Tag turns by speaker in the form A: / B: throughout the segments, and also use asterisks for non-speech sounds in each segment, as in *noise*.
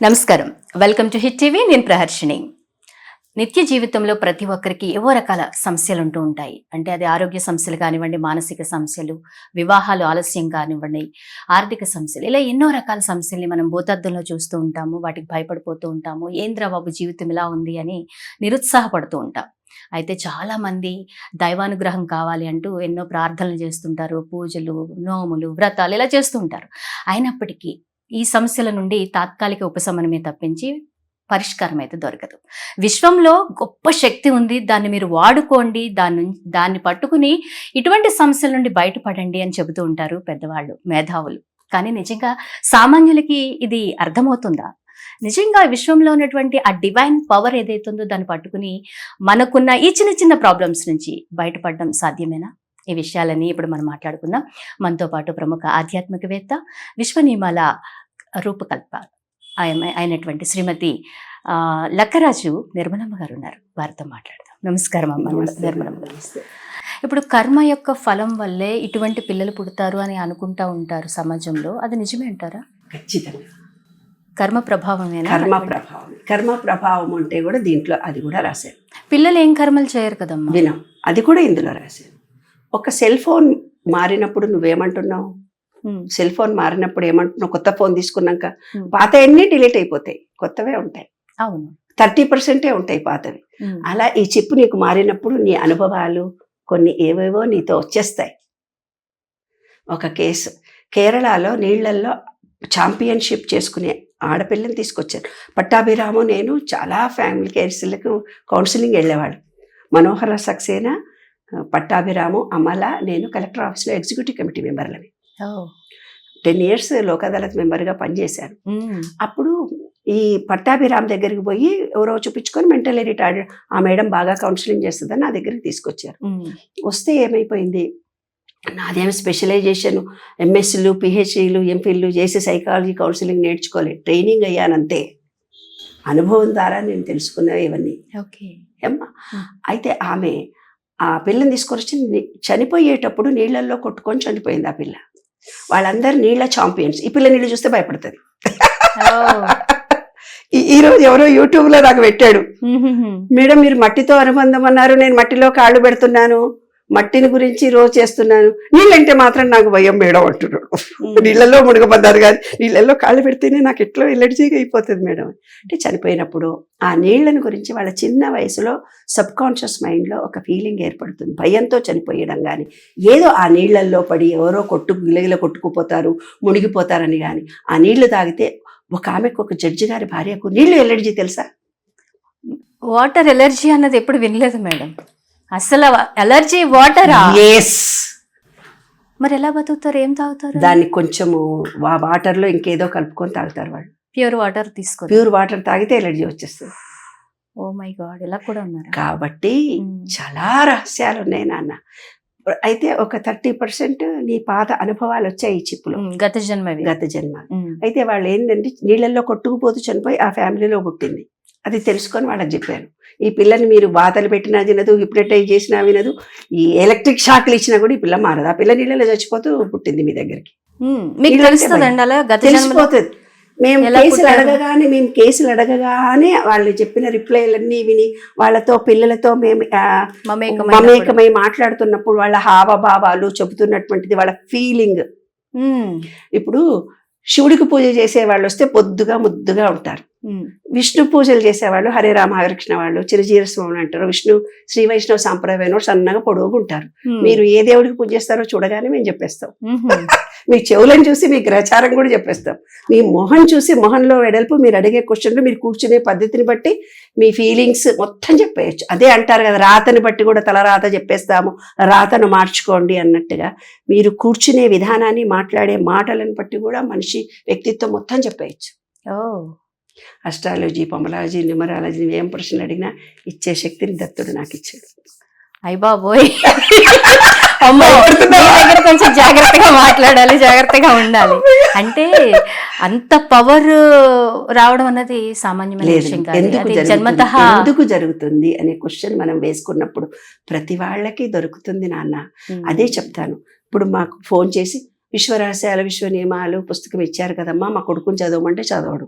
A: నమస్కారం. Welcome to Hit TV. నేను ప్రహర్షిని నిత్య జీవితంలో ప్రతి ఒక్కరికి ఏవో రకాల సమస్యలు ఉంటూ ఉంటాయి. అంటే అది ఆరోగ్య సమస్యలు కానివ్వండి మానసిక సమస్యలు వివాహాలు ఆలస్యం కానివ్వండి ఆర్థిక సమస్యలు ఇలా ఎన్నో రకాల సమస్యల్ని మనం భూతద్దంలో చూస్తూ ఉంటాము వాటికి భయపడిపోతూ ఉంటాము. ఏంద్రా బాబు జీవితం ఇలా ఉంది అని నిరుత్సాహపడుతూ ఉంటాం. అయితే చాలామంది దైవానుగ్రహం కావాలి అంటూ ఎన్నో ప్రార్థనలు చేస్తుంటారు. పూజలు నోములు వ్రతాలు ఇలా చేస్తూ ఉంటారు. అయినప్పటికీ ఈ సమస్యల నుండి తాత్కాలిక ఉపశమనమే తప్పించి పరిష్కారం అయితే దొరకదు. విశ్వంలో గొప్ప శక్తి ఉంది దాన్ని మీరు వాడుకోండి దాని దాన్ని పట్టుకుని ఇటువంటి సమస్యల నుండి బయటపడండి అని చెబుతూ ఉంటారు పెద్దవాళ్ళు మేధావులు. కానీ నిజంగా సామాన్యులకి ఇది అర్థమవుతుందా? నిజంగా విశ్వంలో ఉన్నటువంటి ఆ డివైన్ పవర్ ఏదైతుందో దాన్ని పట్టుకుని మనకున్న ఈ చిన్న చిన్న ప్రాబ్లమ్స్ నుంచి బయటపడడం సాధ్యమేనా? ఈ విషయాలన్నీ ఇప్పుడు మనం మాట్లాడుకుందాం. మనతో పాటు ప్రముఖ ఆధ్యాత్మికవేత్త విశ్వ నియమాల రూపకల్ప ఆమె అయినటువంటి శ్రీమతి లక్కరాజు నిర్మలమ్మ గారు ఉన్నారు వారితో మాట్లాడదాం. నమస్కారం అమ్మ. నిర్మలమ్మ గారు. ఇప్పుడు కర్మ యొక్క ఫలం వల్లే ఇటువంటి పిల్లలు పుడతారు అని అనుకుంటా ఉంటారు సమాజంలో. అది నిజమే అంటారా?
B: ఖచ్చితంగా.
A: కర్మ ప్రభావమేనా?
B: కర్మ ప్రభావం. కర్మ ప్రభావం అంటే కూడా దీంట్లో అది కూడా రాశారు.
A: పిల్లలు ఏం కర్మలు చేయరు కదమ్మా?
B: వినం. అది కూడా ఇందులో రాశారు. ఒక సెల్ ఫోన్ మారినప్పుడు నువ్వేమంటున్నావు? సెల్ ఫోన్ మారినప్పుడు ఏమంటున్నావు? కొత్త ఫోన్ తీసుకున్నాక. పాత అన్నీ డిలీట్ అయిపోతాయి. కొత్తవే ఉంటాయి.
A: అవును.
B: థర్టీ పర్సెంటే ఉంటాయి పాతవి. అలా ఈ చిప్ నీకు మారినప్పుడు నీ అనుభవాలు కొన్ని ఏవేవో నీతో వచ్చేస్తాయి. ఒక కేసు. కేరళలో నీళ్ళల్లో ఛాంపియన్షిప్ చేసుకునే ఆడపిల్లని తీసుకొచ్చారు. పట్టాభిరాము నేను చాలా ఫ్యామిలీ కేర్స్లకు కౌన్సిలింగ్ వెళ్ళేవాడు మనోహర సక్సేనా పట్టాభిరాము అమల నేను కలెక్టర్ ఆఫీస్లో ఎగ్జిక్యూటివ్ కమిటీ మెంబర్లని.
A: ఓ,
B: టెన్ ఇయర్స్ లోక్ అదాలత్ మెంబర్గా పనిచేశాను.
A: ఉమ్,
B: అప్పుడు ఈ పట్టాభిరామ్ దగ్గరికి పోయి ఎవరో చూపించుకొని మెంటల్ రిటార్డ్ ఆ మేడం బాగా కౌన్సిలింగ్ చేస్తుందని నా దగ్గరికి తీసుకొచ్చారు. వస్తే ఏమైపోయింది? నాదేం స్పెషలైజేషన్? ఎంఎస్సీలు పిహెచ్డీలు ఎంఫిల్లు చేసి సైకాలజీ కౌన్సిలింగ్ నేర్చుకోలేదు ట్రైనింగ్ అయ్యానంతే. అనుభవం ద్వారా నేను తెలుసుకున్నవి ఇవన్నీ.
A: ఓకే.
B: అయితే ఆమె ఆ పిల్లని తీసుకొచ్చి చనిపోయేటప్పుడు నీళ్ళల్లో కొట్టుకొని చనిపోయింది ఆ పిల్ల. వాళ్ళందరూ నీళ్ళ ఛాంపియన్స్ ఈ పిల్ల నీళ్ళు చూస్తే భయపడుతుంది. ఈ- రోజు ఎవరో యూట్యూబ్లో నాకు పెట్టాడు. మేడం మీరు మట్టితో అనుబంధం అన్నారు నేను మట్టిలో కాళ్ళు పెడుతున్నాను. మట్టిని గురించి రోజు చేస్తున్నాను. నీళ్ళంటే మాత్రం నాకు భయం మేడం అంటున్నాడు. నీళ్ళల్లో మునగబడ్డారు కానీ నీళ్ళల్లో కాళ్ళు పెడితేనే నాకు ఎట్లో ఎలర్జీగా అయిపోతుంది మేడం. అంటే చనిపోయినప్పుడు ఆ నీళ్ళని గురించి వాళ్ళ చిన్న వయసులో సబ్ కాన్షియస్ మైండ్లో ఒక ఫీలింగ్ ఏర్పడుతుంది. భయంతో చనిపోయడం కానీ ఏదో ఆ నీళ్ళల్లో పడి ఎవరో కొట్టు గిలగిల కొట్టుకుపోతారు మునిగిపోతారని కానీ ఆ నీళ్ళు తాగితే ఒక ఆమెకు ఒక జడ్జి గారి భార్యకు నీళ్ళు ఎలర్జీ తెలుసా?
A: వాటర్ ఎలర్జీ అన్నది ఎప్పుడు వినలేదు మేడం. అసలు ఎలర్జీ వాటరా?
B: ఎస్
A: మరి ఎలా బతుకుతారు? ఏం తాగుతారు?
B: దాన్ని కొంచెము వా వాటర్లో ఇంకేదో కలుపుకొని తాగుతారు వాళ్ళు.
A: ప్యూర్ వాటర్ తీసుకో
B: ప్యూర్ వాటర్ తాగితే ఎలర్జీ వచ్చేస్తుంది.
A: ఓ మై గాడ్ ఇలా కూడా ఉన్నారా?
B: కాబట్టి. చాలా రహస్యాలు ఉన్నాయి నాన్న. అయితే ఒక థర్టీ పర్సెంట్ నీ పాత అనుభవాలు వచ్చాయి ఈ చిప్పులో.
A: గత జన్మవి.
B: గత జన్మ. అయితే వాళ్ళు ఏంటంటే నీళ్ళల్లో కొట్టుకుపోతూ చనిపోయి ఆ ఫ్యామిలీలో పుట్టింది. అది తెలుసుకొని వాళ్ళకి చెప్పాను ఈ పిల్లని మీరు బాధలు పెట్టినా తినదు హిప్నటైజ్ చేసినా వినదు ఈ ఎలక్ట్రిక్ షాక్లు ఇచ్చినా కూడా ఈ పిల్ల మారదు. ఆ పిల్ల నీళ్ళలో చచ్చిపోతూ పుట్టింది మీ దగ్గరికి.
A: మీకు తెలుస్తుందండి అలా
B: తెలిసిపోతుంది. మేము కేసులు? అడగగానే మేము కేసులు అడగగానే వాళ్ళు చెప్పిన రిప్లైలన్నీ విని వాళ్ళతో పిల్లలతో మేము. మమేకమై మాట్లాడుతున్నప్పుడు వాళ్ళ హావభావాలు చెబుతున్నటువంటిది వాళ్ళ ఫీలింగ్ ఇప్పుడు శివుడికి పూజ చేసే వాళ్ళు వస్తే పొద్దుగా ముద్దుగా ఉంటారు. విష్ణు పూజలు చేసేవాళ్ళు హరే రామ హరికృష్ణ వాళ్ళు చిరజీర స్వామి అంటారు. విష్ణు శ్రీ వైష్ణవ సాంప్రదాయం సన్నగా పొడవుగా ఉంటారు.
A: ఉమ్,
B: మీరు ఏ దేవుడికి పూజ చేస్తారో చూడగానే మేము చెప్పేస్తాం. *laughs* మీ చెవులను చూసి మీ గ్రచారం కూడా చెప్పేస్తాం. మీ మొహం చూసి మొహంలో వెడల్పు మీరు అడిగే క్వశ్చన్లు మీరు కూర్చునే పద్ధతిని బట్టి మీ ఫీలింగ్స్ మొత్తం చెప్పేయచ్చు. అదే అంటారు కదా రాతని బట్టి కూడా తల రాత చెప్పేస్తాము. రాతను మార్చుకోండి అన్నట్టుగా. మీరు కూర్చునే విధానాన్ని మాట్లాడే మాటలను బట్టి కూడా మనిషి వ్యక్తిత్వం మొత్తం చెప్పేయచ్చు.
A: ఓ.
B: అస్ట్రాలజీ పొమలాజీ న్యూమరాలజీ ఏం ప్రశ్నలు అడిగినా ఇచ్చే శక్తిని దత్తుడు నాకు ఇచ్చాడు.
A: అయ్య బాబోయ్. అమ్మో దగ్గర కొంచెం జాగ్రత్తగా మాట్లాడాలి జాగ్రత్తగా ఉండాలి. అంటే అంత పవర్ రావడం అన్నది సామాన్యమైన
B: లేదు
A: విషయం కాదు.
B: ఎందుకు జరుగుతుంది?
A: జన్మతః
B: ఎందుకు జరుగుతుంది అనే క్వశ్చన్ మనం వేసుకున్నప్పుడు ప్రతి వాళ్ళకి దొరుకుతుంది నాన్న. అదే చెప్తాను. ఇప్పుడు మాకు ఫోన్ చేసి విశ్వరహస్యాల విశ్వ నియమాలు పుస్తకం ఇచ్చారు కదమ్మా మా కొడుకుని చదవమంటే చదవడు.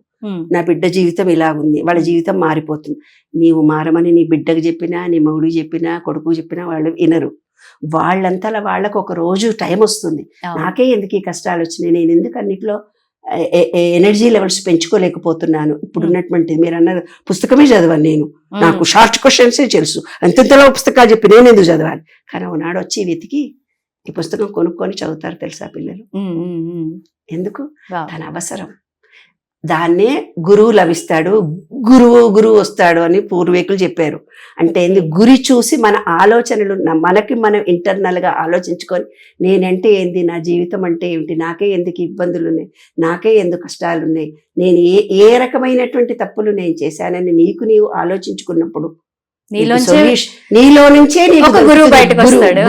B: నా బిడ్డ జీవితం ఇలాగుంది వాళ్ళ జీవితం మారిపోతుంది. నీవు మారమని నీ బిడ్డకు చెప్పినా నీ మౌడికి చెప్పినా కొడుకు చెప్పినా వాళ్ళు వినరు. వాళ్ళంతలా వాళ్ళకు ఒక రోజు టైం వస్తుంది. నాకే ఎందుకు ఈ కష్టాలు వచ్చినాయి? నేను ఎందుకు అన్నిట్లో ఎనర్జీ లెవెల్స్ పెంచుకోలేకపోతున్నాను? ఇప్పుడు. ఉన్నటువంటి మీరు అన్నారు పుస్తకమే చదవను నేను. నాకు షార్ట్ క్వశ్చన్సే తెలుసు. అంతెంతలో పుస్తకాలు చెప్పి నేను ఎందుకు చదవాలి? కానీ ఒకనాడు వచ్చి వెతికి ఈ పుస్తకం కొనుక్కొని చదువుతారు తెలుసా పిల్లలు. ఎందుకు. తన అవసరం. దాన్నే గురువు లభిస్తాడు గురువు గురువు వస్తాడు అని పూర్వీకులు చెప్పారు. అంటే ఏంది? గురి చూసి మన ఆలోచనలు మనకి మనం ఇంటర్నల్గా ఆలోచించుకొని నేనంటే ఏంది? నా జీవితం అంటే ఏమిటి నాకే ఎందుకు ఇబ్బందులు ఉన్నాయి? నాకే ఎందుకు కష్టాలు ఉన్నాయి? నేను ఏ ఏ రకమైనటువంటి తప్పులు నేను చేశానని నీకు నీవు ఆలోచించుకున్నప్పుడు నీలో నుంచే
A: ఒక గురువు. బయటకు వస్తాడు.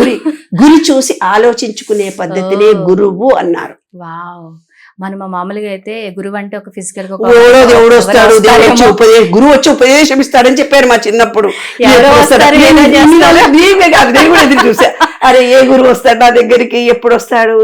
B: గురి చూసి ఆలోచించుకునే పద్ధతినే. గురువు అన్నారు
A: వావ్ మనం మామూలుగా అయితే గురువు అంటే ఒక
B: ఫిజికల్గా దేవుడు వస్తాడు గురువు వచ్చి ఉపదేశం ఇస్తాడని చెప్పారు మా చిన్నప్పుడు. చూసా. అరే ఏ గురువు వస్తాడు నా దగ్గరికి? ఎప్పుడు వస్తాడు?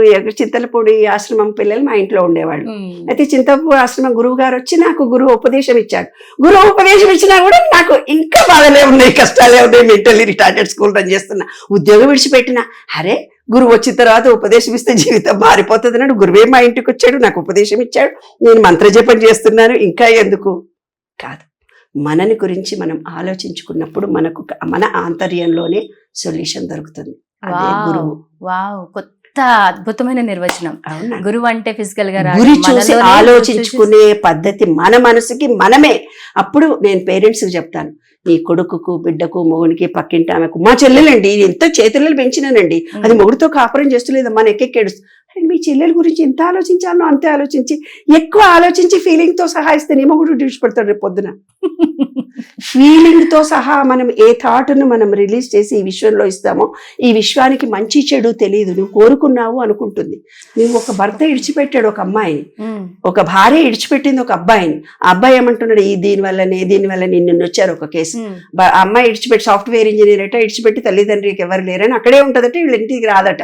B: చింతలపూడి ఆశ్రమం పిల్లలు మా ఇంట్లో ఉండేవాళ్ళు. అయితే చింతపూడి ఆశ్రమం గురువు గారు వచ్చి నాకు గురువు ఉపదేశం ఇచ్చాడు గురువు ఉపదేశం ఇచ్చినా కూడా నాకు ఇంకా బాధలే ఉన్నాయి కష్టాలే ఉన్నాయి. మెంటల్లీ రిటార్టెడ్ స్కూల్ రన్ చేస్తున్నా. ఉద్యోగం విడిచిపెట్టిన. అరే గురువు వచ్చిన తర్వాత ఉపదేశం ఇస్తే జీవితం మారిపోతుంది అన్నాడు. గురువే మా ఇంటికి వచ్చాడు నాకు ఉపదేశం ఇచ్చాడు. నేను మంత్రజపం చేస్తున్నాను ఇంకా ఎందుకు? కాదు. మనని గురించి మనం ఆలోచించుకున్నప్పుడు మనకు మన ఆంతర్యంలోనే సొల్యూషన్ దొరుకుతుంది. అదే
A: వావ్.
B: గురువు.
A: వావ్ కొత్త అద్భుతమైన నిర్వచనం.
B: అవునా?
A: గురువు అంటే ఫిజికల్గా.
B: గురి చూసి ఆలోచించుకునే పద్ధతి మన మనసుకి మనమే. అప్పుడు నేను పేరెంట్స్కి చెప్తాను. నీ కొడుకుకు బిడ్డకు మొగునికి పక్కింటి ఆమెకు. మా చెల్లెలండి ఎంత చేతులలో పెంచినానండి. అది మొగుడుతో కాపురం చేస్తలేదు మన అరే మీ చెల్లెల గురించి ఎంత ఆలోచించాలో అంతే ఆలోచించి ఎక్కువ ఆలోచించి ఫీలింగ్తో సహా ఇస్తే నీ మొగుడు విడిచిపెడతాడు రేపు పొద్దున. ఫీలింగ్తో సహా మనం ఏ థాట్ను మనం రిలీజ్ చేసి ఈ విశ్వంలో ఇస్తామో ఈ విశ్వానికి మంచి చెడు తెలియదు నువ్వు కోరుకున్నావు అనుకుంటుంది. నువ్వు ఒక భర్త ఇడిచిపెట్టాడు ఒక అమ్మాయిని ఒక భార్య ఇడిచిపెట్టింది ఒక అబ్బాయిని. ఆ అబ్బాయి ఏమంటున్నాడు ఈ దీని వల్లనే దీని వల్ల నిన్ను వచ్చారు ఒక కేసు ఆ అమ్మాయి ఇడిచిపెట్టి సాఫ్ట్వేర్ ఇంజనీర్ అట ఇడిచిపెట్టి తల్లిదండ్రికి ఎవరు లేరని అక్కడే ఉంటదట వీళ్ళ ఇంటికి రాదట.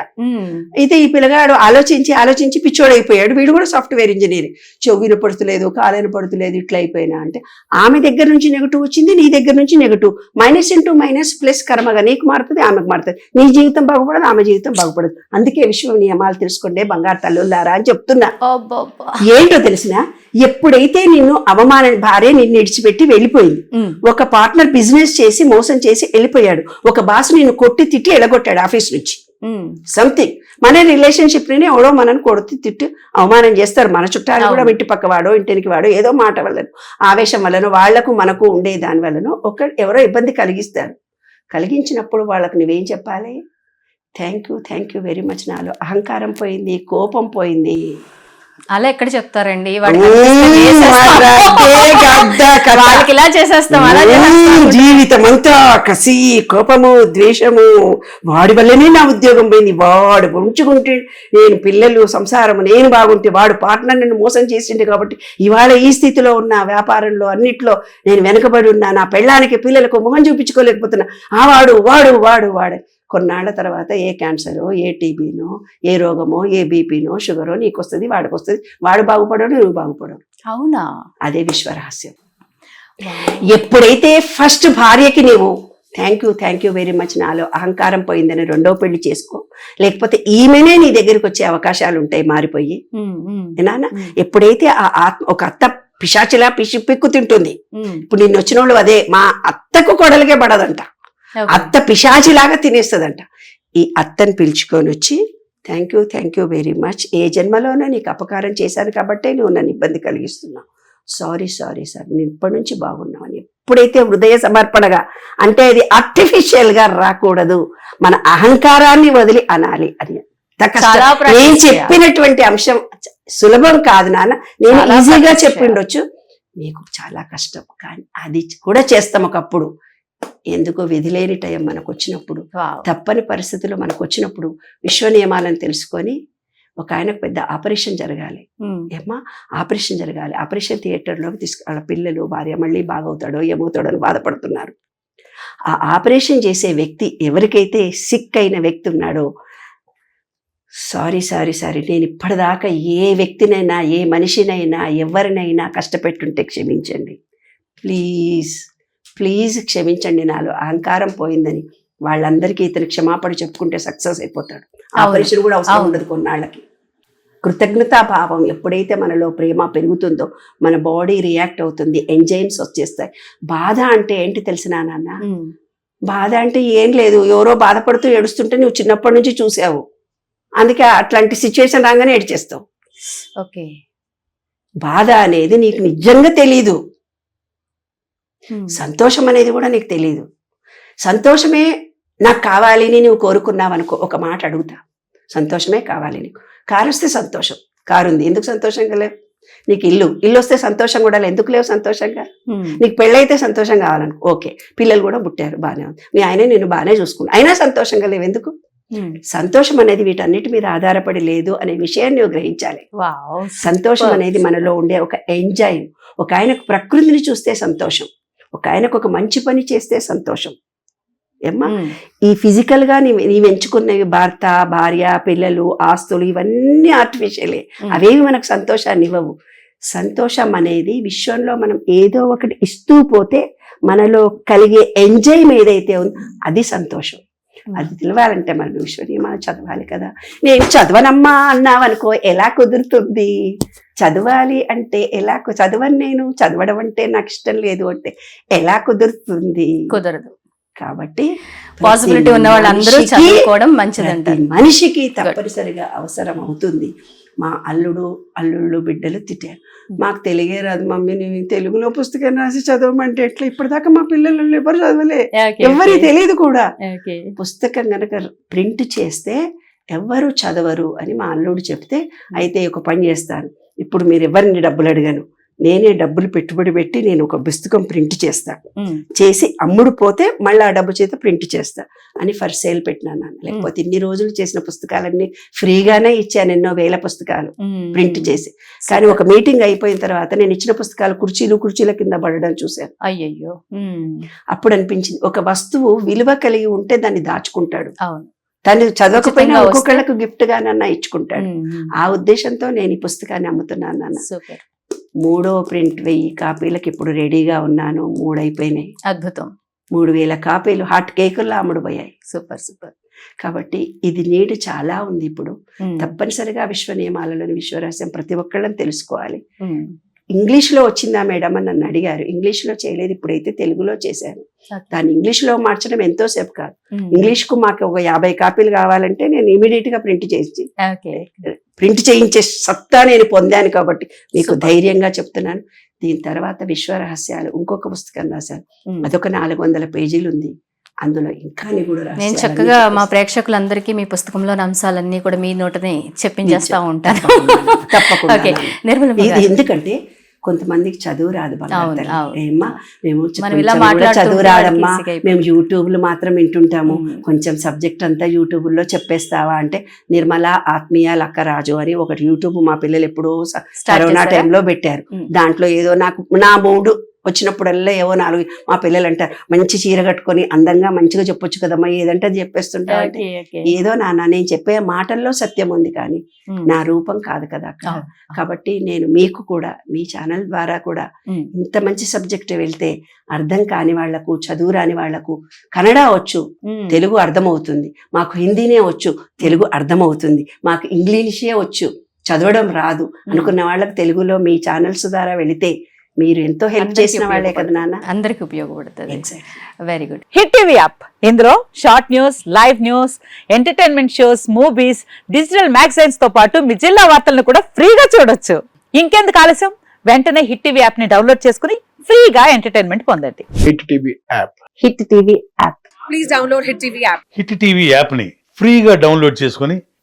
B: అయితే ఈ పిల్లగాడు ఆలోచించి ఆలోచించి పిచ్చోడైపోయాడు. వీడు కూడా సాఫ్ట్వేర్ ఇంజనీర్. చెవు వినపడుతులేదు కాలు పడుతులేదు ఇట్లా అయిపోయినా అంటే ఆమె దగ్గర నుంచి నెగటివ్ వచ్చింది నీ దగ్గర నుంచి negative. Minus into minus plus కర్మగా నీకు మారుతుంది ఆమెకు మారుతుంది. నీ జీవితం బాగుపడదు ఆమె జీవితం బాగుపడదు. అందుకే విశ్వ నియమాలు తెలుసుకుంటే బంగారు తల్లులారా అని చెప్తున్నా. ఏంటో తెలిసిన ఎప్పుడైతే నిన్ను అవమాన భార్య నిన్ను ఇడిచిపెట్టి వెళ్ళిపోయింది ఒక పార్ట్నర్ బిజినెస్ చేసి మోసం చేసి వెళ్ళిపోయాడు. ఒక బాస్ నిన్ను కొట్టి తిట్టి ఎడగొట్టాడు ఆఫీస్ నుంచి. సంథింగ్ మన రిలేషన్షిప్ని ఎవడో మనని కొడుతూ తిట్టి అవమానం చేస్తారు. మన చుట్టాలు కూడా. ఇంటి పక్క వాడో ఇంటికి వాడో ఏదో మాట వల్లనో ఆవేశం వల్లనో వాళ్ళకు మనకు ఉండే దాని వల్లనో ఒక ఎవరో ఇబ్బంది కలిగిస్తారు. కలిగించినప్పుడు వాళ్ళకు నువ్వేం చెప్పాలి? Thank you thank you very much నాలో. అహంకారం పోయింది కోపం పోయింది.
A: అలా ఎక్కడ చెప్తారండి. వాళ్ళకి ఇలా చేసేస్తాం అలా
B: జీవితం అంతా కసి కోపము ద్వేషము వాడి వల్లనే నా ఉద్యోగం పోయింది. వాడు ఉంచుకుంటే నేను పిల్లలు సంసారం నేను బాగుంటే వాడు పార్ట్నర్ నన్ను మోసం చేసిండు కాబట్టి ఇవాళ ఈ స్థితిలో ఉన్న వ్యాపారంలో అన్నిట్లో నేను వెనకబడి ఉన్నా నా పెళ్ళానికి పిల్లలకు మొహం చూపించుకోలేకపోతున్నా. ఆ వాడు వాడు వాడు వాడు. కొన్నాళ్ళ తర్వాత ఏ క్యాన్సరో ఏ టీబీనో ఏ రోగమో ఏ బీపీనో షుగరో నీకు వస్తుంది వాడికి వస్తుంది వాడు బాగుపడడు నువ్వు బాగుపడవు.
A: అవునా?
B: అదే విశ్వరహస్యం. ఎప్పుడైతే ఫస్ట్ భార్యకి నీవు thank you thank you very much నాలో అహంకారం పోయిందని రెండో పెళ్ళి చేసుకో లేకపోతే ఈమెనే నీ దగ్గరికి వచ్చే అవకాశాలు ఉంటాయి మారిపోయి. నాన్న ఎప్పుడైతే ఆ ఆత్మ ఒక అత్త పిశాచిలా పిసి పిక్కు తింటుంది ఇప్పుడు నిన్ను వచ్చిన వాళ్ళు అదే మా అత్తకు కొడలిగే పడదంట. అత్త పిశాచిలాగా తినేస్తుందంట. ఈ అత్తని పిలుచుకొని వచ్చి thank you thank you very much ఏ జన్మలోనో నీకు అపకారం చేశాను కాబట్టే నువ్వు నన్ను ఇబ్బంది కలిగిస్తున్నావు. సారీ సారీ సార్ నేను ఇప్పటి నుంచి బాగున్నావని ఎప్పుడైతే హృదయ సమర్పణగా అంటే అది artificial గా రాకూడదు. మన అహంకారాన్ని వదిలి అనాలి అని. నేను. చెప్పినటువంటి అంశం సులభం కాదు నాన్న. నేను ఈజీగా చెప్పిండొచ్చు. మీకు చాలా కష్టం. కానీ అది కూడా చేస్తాం ఒకప్పుడు. ఎందుకో విధి లేని టైం మనకు వచ్చినప్పుడు. తప్పని పరిస్థితులు మనకు వచ్చినప్పుడు విశ్వ నియమాలను తెలుసుకొని ఒక ఆయనకు పెద్ద ఆపరేషన్ జరగాలి. ఏమ్మా? ఆపరేషన్ జరగాలి. ఆపరేషన్ థియేటర్లోకి తీసుకు వాళ్ళ పిల్లలు భార్య మళ్ళీ బాగవుతాడో ఏమవుతాడో అని బాధపడుతున్నారు. ఆ ఆపరేషన్ చేసే వ్యక్తి ఎవరికైతే సిక్ అయిన వ్యక్తి ఉన్నాడో సారీ సారీ సారీ నేను ఇప్పటిదాకా ఏ వ్యక్తినైనా ఏ మనిషినైనా ఎవరినైనా కష్టపెట్టుంటే క్షమించండి. ప్లీజ్. ప్లీజ్ క్షమించండి నాలో. అహంకారం పోయిందని వాళ్ళందరికీ ఇతను క్షమాపణ చెప్పుకుంటే సక్సెస్ అయిపోతాడు. ఆపరేషన్ కూడా అవసరం. ఉండదు కొన్నాళ్ళకి. కృతజ్ఞతా భావం ఎప్పుడైతే మనలో ప్రేమ పెరుగుతుందో మన బాడీ రియాక్ట్ అవుతుంది ఎంజైమ్స్ వచ్చేస్తాయి. బాధ అంటే ఏంటి తెలిసినా నాన్న? బాధ అంటే ఏం లేదు. ఎవరో బాధపడుతూ ఏడుస్తుంటే నువ్వు చిన్నప్పటి నుంచి చూసావు. అందుకే అట్లాంటి సిచ్యువేషన్ రాగానే ఏడ్చేస్తావు.
A: ఓకే.
B: బాధ అనేది నీకు నిజంగా తెలీదు. సంతోషం అనేది కూడా నీకు తెలీదు. సంతోషమే నాకు కావాలి అని నువ్వు కోరుకున్నావు అనుకో ఒక మాట అడుగుతా. సంతోషమే కావాలి నీకు. కారు వస్తే సంతోషం. కారు ఉంది ఎందుకు సంతోషంగా లేవు నీకు ఇల్లు. ఇల్లు వస్తే సంతోషం కూడా లేదు. ఎందుకు లేవు సంతోషంగా? నీకు పెళ్ళైతే సంతోషం కావాలనుకో. ఓకే. పిల్లలు కూడా పుట్టారు. బాగానే ఉంది. మీ ఆయన నేను బాగానే చూసుకున్నా. అయినా సంతోషంగా లేవు. ఎందుకు. సంతోషం అనేది వీటన్నిటి మీద ఆధారపడి లేదు అనే విషయాన్ని గ్రహించాలి.
A: వావ్.
B: సంతోషం. అనేది మనలో ఉండే ఒక ఎంజాయ్ ఒక ఆయనకు ప్రకృతిని చూస్తే సంతోషం. ఒక ఆయనకు ఒక మంచి పని చేస్తే సంతోషం. ఏమ్మా? ఈ ఫిజికల్గా నీవు నీవు ఎంచుకున్నవి భర్త భార్య పిల్లలు ఆస్తులు ఇవన్నీ ఆర్టిఫిషియలే. అవేవి మనకు సంతోషాన్ని ఇవ్వవు. సంతోషం అనేది విశ్వంలో మనం ఏదో ఒకటి ఇస్తూ పోతే మనలో కలిగే ఎంజాయ్ ఏదైతే ఉందో అది సంతోషం. అది తెలియాలంటే మనం విశ్వనీయమా చదవాలి కదా. నేను చదవనమ్మా అన్నావనుకో ఎలా కుదురుతుంది? చదవాలి అంటే ఎలా చదవను నేను చదవడం అంటే నాకు ఇష్టం లేదు అంటే ఎలా కుదురుతుంది?
A: కుదరదు.
B: కాబట్టి
A: పాసిబిలిటీ ఉన్న వాళ్ళందరూ చదువుకోవడం
B: ప్రతి
A: మంచిదంటారు
B: మనిషికి తప్పనిసరిగా అవసరం అవుతుంది మా అల్లుడు అల్లుళ్ళు బిడ్డలు తిట్టారు. మాకు తెలుగే రాదు మమ్మీ నేను తెలుగులో పుస్తకం రాసి చదవమంటే ఎట్లా? ఇప్పటిదాకా మా పిల్లలు ఎవరు చదవలే? ఎవరి. తెలియదు కూడా. పుస్తకం కనుక ప్రింట్ చేస్తే ఎవ్వరు చదవరు అని మా అల్లుడు చెప్తే అయితే ఒక పని చేస్తాను. ఇప్పుడు మీరు ఎవరిని డబ్బులు అడిగాను? నేనే డబ్బులు పెట్టుబడి పెట్టి నేను ఒక పుస్తకం ప్రింట్ చేస్తా. చేసి అమ్ముడు పోతే మళ్ళీ ఆ డబ్బు చేత ప్రింట్ చేస్తా అని ఫర్ సేల్ పెట్టినాను. లేకపోతే ఇన్ని రోజులు చేసిన పుస్తకాలన్నీ ఫ్రీగానే ఇచ్చాను ఎన్నో వేల పుస్తకాలు. ప్రింట్ చేసి. కానీ ఒక మీటింగ్ అయిపోయిన తర్వాత నేను ఇచ్చిన పుస్తకాలు కుర్చీలు కుర్చీల కింద పడడం చూశాను.
A: అయ్యయ్యో.
B: అప్పుడు అనిపించింది ఒక వస్తువు విలువ కలిగి ఉంటే దాన్ని దాచుకుంటాడు.
A: అవును.
B: తను చదవకపోయినా ఒక్కొక్కళ్ళకు గిఫ్ట్ గానన్నా ఇచ్చుకుంటాడు. ఆ ఉద్దేశంతో నేను ఈ పుస్తకాన్ని అమ్ముతున్నాను మూడో ప్రింట్ వెయ్యి కాపీలకు ఇప్పుడు రెడీగా ఉన్నాను. మూడు అయిపోయినాయి
A: అద్భుతం.
B: మూడు వేల కాపీలు హాట్ కేకుల్లో అమ్ముడుపోయాయి
A: సూపర్ సూపర్.
B: కాబట్టి ఇది నీడు చాలా ఉంది ఇప్పుడు. తప్పనిసరిగా విశ్వ నియమాలలోని విశ్వరహస్యం ప్రతి ఒక్కళ్ళని తెలుసుకోవాలి.
A: ఉమ్.
B: ఇంగ్లీష్లో వచ్చిందా మేడం అని నన్ను అడిగారు ఇంగ్లీష్లో చేయలేదు ఇప్పుడైతే తెలుగులో చేశాను. దాన్ని ఇంగ్లీష్లో మార్చడం ఎంతో సేపు కాదు
A: ఉమ్.
B: ఇంగ్లీష్కు మాకు ఒక యాభై కాపీలు కావాలంటే నేను ఇమీడియట్గా ప్రింట్ చేసి ప్రింట్ చేయించే సత్తా నేను పొందాను కాబట్టి మీకు. ధైర్యంగా చెప్తున్నాను దీని తర్వాత విశ్వ రహస్యాలు ఇంకొక పుస్తకం రాశాను
A: ఉమ్.
B: అదొక నాలుగు వందల పేజీలు ఉంది అందులో ఇంకా
A: నేను చక్కగా మా. ప్రేక్షకులందరికీ మీ పుస్తకంలోని అంశాలన్నీ కూడా మీ నోటనే చెప్పించేస్తా ఉంటాను *laughs* ఓకే నిర్మల
B: ఇది ఎందుకంటే కొంతమందికి చదువు రాదు. ఏమ్మా మేము చదువు రాదమ్మా మేము యూట్యూబ్లు మాత్రం వింటుంటాము. కొంచెం సబ్జెక్ట్ అంతా యూట్యూబ్లో చెప్పేస్తావా అంటే నిర్మల ఆత్మీయ లక్కరాజు అని ఒకటి యూట్యూబ్ మా పిల్లలు ఎప్పుడో కరోనా? టైంలో పెట్టారు. దాంట్లో ఏదో నాకు నా మూడు వచ్చినప్పుడల్లా ఏవో నాలుగు మా పిల్లలు అంటారు మంచి చీర కట్టుకొని అందంగా మంచిగా చెప్పొచ్చు కదమ్మా ఏదంటే అది చెప్పేస్తుంటా అంటే. ఏదో నాన్న నేను చెప్పే మాటల్లో సత్యం ఉంది కానీ. నా రూపం కాదు కదా. కాబట్టి నేను మీకు కూడా మీ ఛానల్ ద్వారా కూడా. ఇంత మంచి సబ్జెక్ట్ వెళ్తే అర్థం కాని వాళ్ళకు చదువు రాని వాళ్ళకు కన్నడ వచ్చు. తెలుగు అర్థమవుతుంది మాకు హిందీనే వచ్చు తెలుగు అర్థమవుతుంది మాకు ఇంగ్లీషే వచ్చు చదవడం రాదు అనుకున్న వాళ్ళకి తెలుగులో మీ ఛానల్స్ ద్వారా వెళితే మీరు ఎంతో హెల్ప్ చేసిన వాళ్ళే కదా నాన్న.
A: అందరికి ఉపయోగపడుతుంది. Very good
C: Hit TV app ఇందులో short news live news entertainment shows movies digital మ్యాగజైన్స్తో పాటు మీ జిల్లా వార్తలను కూడా ఫ్రీగా చూడొచ్చు. ఇంకెందుకు ఆలస్యం? వెంటనే హిట్ టీవీ యాప్ని డౌన్లోడ్ చేసుకుని ఫ్రీగా ఎంటర్టైన్మెంట్ పొందండి.
D: Hit TV app
C: Hit TV app
E: please download Hit TV app.
F: Hit TV యాప్ని ఫ్రీగా డౌన్లోడ్ చేసుకొని